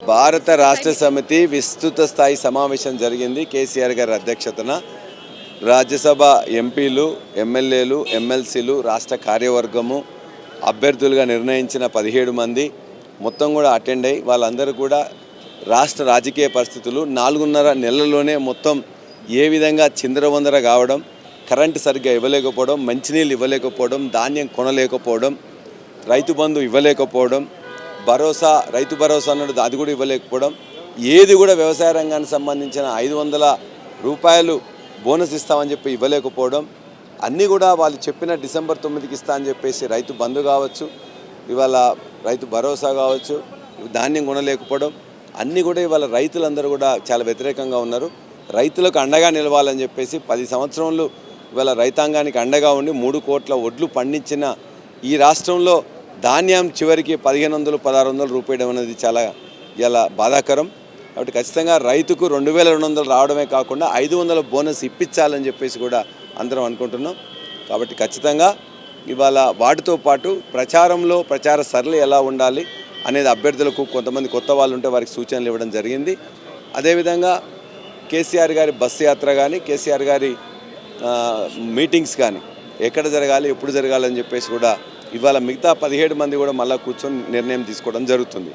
భారత రాష్ట్ర సమితి విస్తృత స్థాయి సమావేశం జరిగింది. కేసీఆర్ గారి అధ్యక్షతన రాజ్యసభ ఎంపీలు ఎమ్మెల్యేలు ఎమ్మెల్సీలు రాష్ట్ర కార్యవర్గము అభ్యర్థులుగా నిర్ణయించిన పదిహేడు మంది మొత్తం కూడా అటెండ్ అయ్యి వాళ్ళందరూ కూడా రాష్ట్ర రాజకీయ పరిస్థితులు నాలుగున్నర నెలల్లోనే మొత్తం ఏ విధంగా చిందరవందర కావడం కరెంటు సరిగ్గా ఇవ్వలేకపోవడం మంచినీళ్ళు ఇవ్వలేకపోవడం ధాన్యం కొనలేకపోవడం రైతు బంధు ఇవ్వలేకపోవడం భరోసా రైతు భరోసా అన్నది అది కూడా ఇవ్వలేకపోవడం. ఏది కూడా వ్యవసాయ రంగానికి సంబంధించిన ఐదు వందల రూపాయలు బోనస్ ఇస్తామని చెప్పి ఇవ్వలేకపోవడం. అన్నీ కూడా వాళ్ళు చెప్పిన డిసెంబర్ తొమ్మిదికి ఇస్తా అని చెప్పేసి రైతు బంధు కావచ్చు ఇవాళ రైతు భరోసా కావచ్చు ధాన్యం కొనలేకపోవడం. అన్నీ కూడా ఇవాళ రైతులందరూ కూడా చాలా వ్యతిరేకంగా ఉన్నారు. రైతులకు అండగా నిలవాలని చెప్పేసి పది సంవత్సరంలో ఇవాళ రైతాంగానికి అండగా ఉండి మూడు కోట్ల ఒడ్లు పండించిన ఈ రాష్ట్రంలో ధాన్యం చివరికి పదిహేను వందలు పదహారు వందలు రూపాయడం అనేది చాలా ఇలా బాధాకరం. కాబట్టి ఖచ్చితంగా రైతుకు రెండు వేల రెండు వందలు రావడమే కాకుండా ఐదు వందల బోనస్ ఇప్పించాలని చెప్పేసి కూడా అందరం అనుకుంటున్నాం. కాబట్టి ఖచ్చితంగా ఇవాళ వాటితో పాటు ప్రచారంలో ప్రచార సరళి ఎలా ఉండాలి అనేది అభ్యర్థులకు కొంతమంది కొత్త వాళ్ళు ఉంటే వారికి సూచనలు ఇవ్వడం జరిగింది. అదేవిధంగా కేసీఆర్ గారి బస్సు యాత్ర కానీ కేసీఆర్ గారి మీటింగ్స్ కానీ ఎక్కడ జరగాలి ఎప్పుడు జరగాలని చెప్పేసి కూడా ఇవాళ మిగతా పదిహేడు మంది కూడా మళ్ళీ కూర్చొని నిర్ణయం తీసుకోవడం జరుగుతుంది.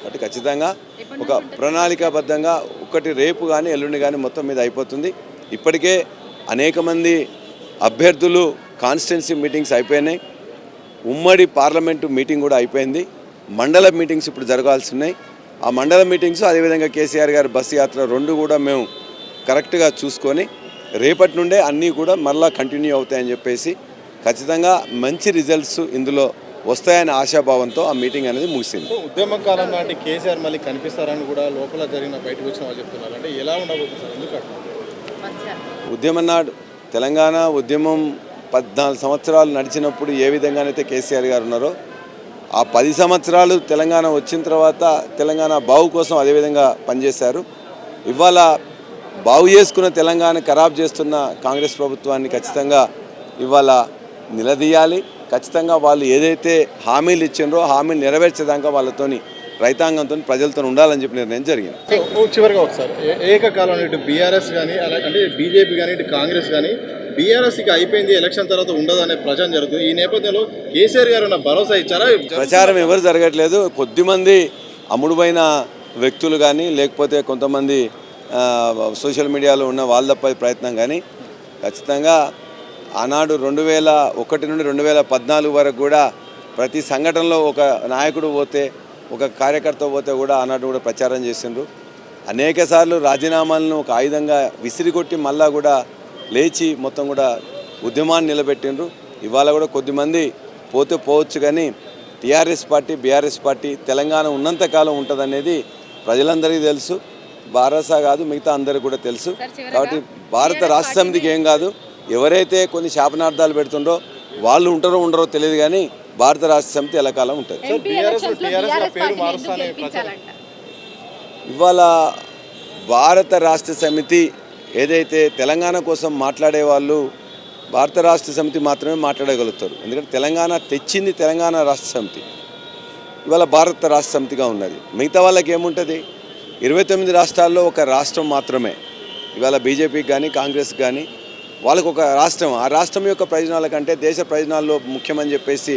కాబట్టి ఖచ్చితంగా ఒక ప్రణాళికాబద్ధంగా ఒకటి రేపు కానీ ఎల్లుండి కానీ మొత్తం మీద అయిపోతుంది. ఇప్పటికే అనేక మంది అభ్యర్థులు కాన్స్టిట్యున్సీ మీటింగ్స్ అయిపోయినాయి. ఉమ్మడి పార్లమెంటు మీటింగ్ కూడా అయిపోయింది. మండల మీటింగ్స్ ఇప్పుడు జరగాల్సి ఉన్నాయి ఆ మండల మీటింగ్స్ అదేవిధంగా కేసీఆర్ గారి బస్సు యాత్ర రెండు కూడా మేము కరెక్ట్గా చూసుకొని రేపటి నుండే అన్నీ కూడా మళ్ళా కంటిన్యూ అవుతాయని చెప్పేసి ఖచ్చితంగా మంచి రిజల్ట్స్ ఇందులో వస్తాయనే ఆశాభావంతో ఆ మీటింగ్ అనేది ముగిసింది. సో ఉద్యమ కాలం నాటి కేసీఆర్ మళ్ళీ కనిపిస్తారని కూడా లోపల జరిగిన బయటకు వచ్చిన వాళ్ళు చెప్తున్నారు. అంటే ఎలా ఉండబోతుంది సార్? ఎందుకు అట్లా? ఉద్యమం నాడు తెలంగాణ ఉద్యమం పద్నాలుగు సంవత్సరాలు నడిచినప్పుడు ఏ విధంగానైతే కేసీఆర్ గారు ఉన్నారో ఆ పది సంవత్సరాలు తెలంగాణ వచ్చిన తర్వాత తెలంగాణ బావు కోసం అదేవిధంగా పనిచేశారు. ఇవాళ బాగు చేసుకున్న తెలంగాణ ఖరాబ్ చేస్తున్న కాంగ్రెస్ ప్రభుత్వాన్ని ఖచ్చితంగా ఇవాళ నిలదీయాలి. ఖచ్చితంగా వాళ్ళు ఏదైతే హామీలు ఇచ్చిండ్రో హామీలు నెరవేర్చేదాకా వాళ్ళతోని రైతాంగంతో ప్రజలతో ఉండాలని చెప్పి నిర్ణయం జరిగింది. చివరిగా ఒకసారి ఏకకాలంలో ఇటు బీఆర్ఎస్ కానీ అలా అంటే బీజేపీ కానీ ఇటు కాంగ్రెస్ కానీ బీఆర్ఎస్ ఇక అయిపోయింది ఎలక్షన్ తర్వాత ఉండదు అనే ప్రచారం జరుగుతుంది. ఈ నేపథ్యంలో కేసీఆర్ గారు ఉన్న భరోసా ఇచ్చారా? ప్రచారం ఎవరు జరగట్లేదు. కొద్దిమంది అమ్ముడుపోయిన వ్యక్తులు కానీ లేకపోతే కొంతమంది సోషల్ మీడియాలో ఉన్న వాళ్ళ తప్ప ప్రయత్నం కానీ ఖచ్చితంగా ఆనాడు రెండు వేల ఒకటి నుండి రెండు వేల పద్నాలుగు వరకు కూడా ప్రతి సంఘటనలో ఒక నాయకుడు పోతే ఒక కార్యకర్త పోతే కూడా ఆనాడు కూడా ప్రచారం చేసిండ్రు. అనేక సార్లు రాజీనామాలను ఒక ఆయుధంగా విసిరికొట్టి మళ్ళా కూడా లేచి మొత్తం కూడా ఉద్యమాన్ని నిలబెట్టిండ్రు. ఇవాళ కూడా కొద్దిమంది పోతే పోవచ్చు కానీ TRS party BRS party Telangana ఉన్నంతకాలం ఉంటుందనేది ప్రజలందరికీ తెలుసు. భారసా కాదు మిగతా అందరికీ కూడా తెలుసు. కాబట్టి భారత రాష్ట్ర సమితికి ఏం కాదు. ఎవరైతే కొన్ని శాపనార్థాలు పెడుతుండ్రో వాళ్ళు ఉంటారో ఉండరో తెలియదు కానీ భారత రాష్ట్ర సమితి ఎలకాలం ఉంటుంది. ఇవాళ భారత రాష్ట్ర సమితి ఏదైతే తెలంగాణ కోసం మాట్లాడే వాళ్ళు భారత రాష్ట్ర సమితి మాత్రమే మాట్లాడగలుగుతారు. ఎందుకంటే తెలంగాణ తెచ్చింది తెలంగాణ రాష్ట్ర సమితి. ఇవాళ భారత రాష్ట్ర సమితిగా ఉన్నది. మిగతా వాళ్ళకి ఏముంటుంది? ఇరవై తొమ్మిది రాష్ట్రాల్లో ఒక రాష్ట్రం మాత్రమే. ఇవాళ బీజేపీకి కానీ కాంగ్రెస్ కానీ వాళ్ళకు ఒక రాష్ట్రం. ఆ రాష్ట్రం యొక్క ప్రయోజనాల కంటే దేశ ప్రయోజనాల్లో ముఖ్యమని చెప్పేసి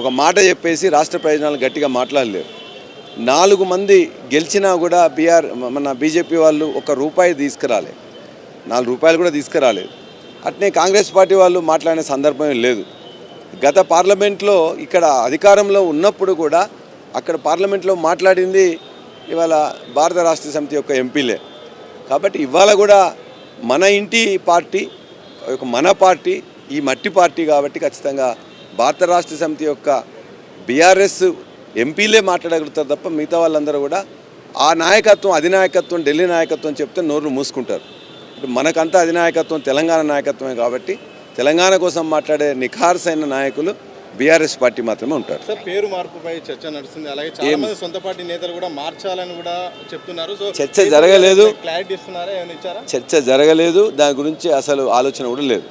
ఒక మాట చెప్పేసి రాష్ట్ర ప్రయోజనాలు గట్టిగా మాట్లాడలేరు. నాలుగు మంది గెలిచినా కూడా బీఆర్ మన బీజేపీ వాళ్ళు ఒక రూపాయి తీసుకురాలే. నాలుగు రూపాయలు కూడా తీసుకురాలేదు అట్నే కాంగ్రెస్ పార్టీ వాళ్ళు మాట్లాడిన సందర్భం లేదు. గత పార్లమెంట్లో ఇక్కడ అధికారంలో ఉన్నప్పుడు కూడా అక్కడ పార్లమెంట్లో మాట్లాడింది ఇవాళ భారత రాష్ట్ర సమితి యొక్క ఎంపీలే. కాబట్టి ఇవాళ కూడా మన ఇంటి పార్టీ ఒక మన పార్టీ ఈ మట్టి పార్టీ కాబట్టి ఖచ్చితంగా భారత రాష్ట్ర సమితి యొక్క బీఆర్ఎస్ ఎంపీలే మాట్లాడగలుగుతారు తప్ప మిగతా వాళ్ళందరూ కూడా ఆ నాయకత్వం అధినాయకత్వం ఢిల్లీ నాయకత్వం చెప్తే నోరు మూసుకుంటారు. ఇప్పుడు మనకంతా అధినాయకత్వం తెలంగాణ నాయకత్వమే కాబట్టి తెలంగాణ కోసం మాట్లాడే నిఖార్సైన నాయకులు బీఆర్ఎస్ పార్టీ మాత్రమే ఉంటారు. సార్ పేరు మార్పుపై చర్చ నడుస్తుంది. అలాగే చాలా మంది సొంత పార్టీ నేతలు కూడా మార్చాలని కూడా చెప్తున్నారు. సో చర్చ జరగలేదు. క్లారిటీ ఇస్తున్నారా? ఏమైనా ఇచ్చారా? చర్చ జరగలేదు. దాని గురించి అసలు ఆలోచన కూడా లేదు.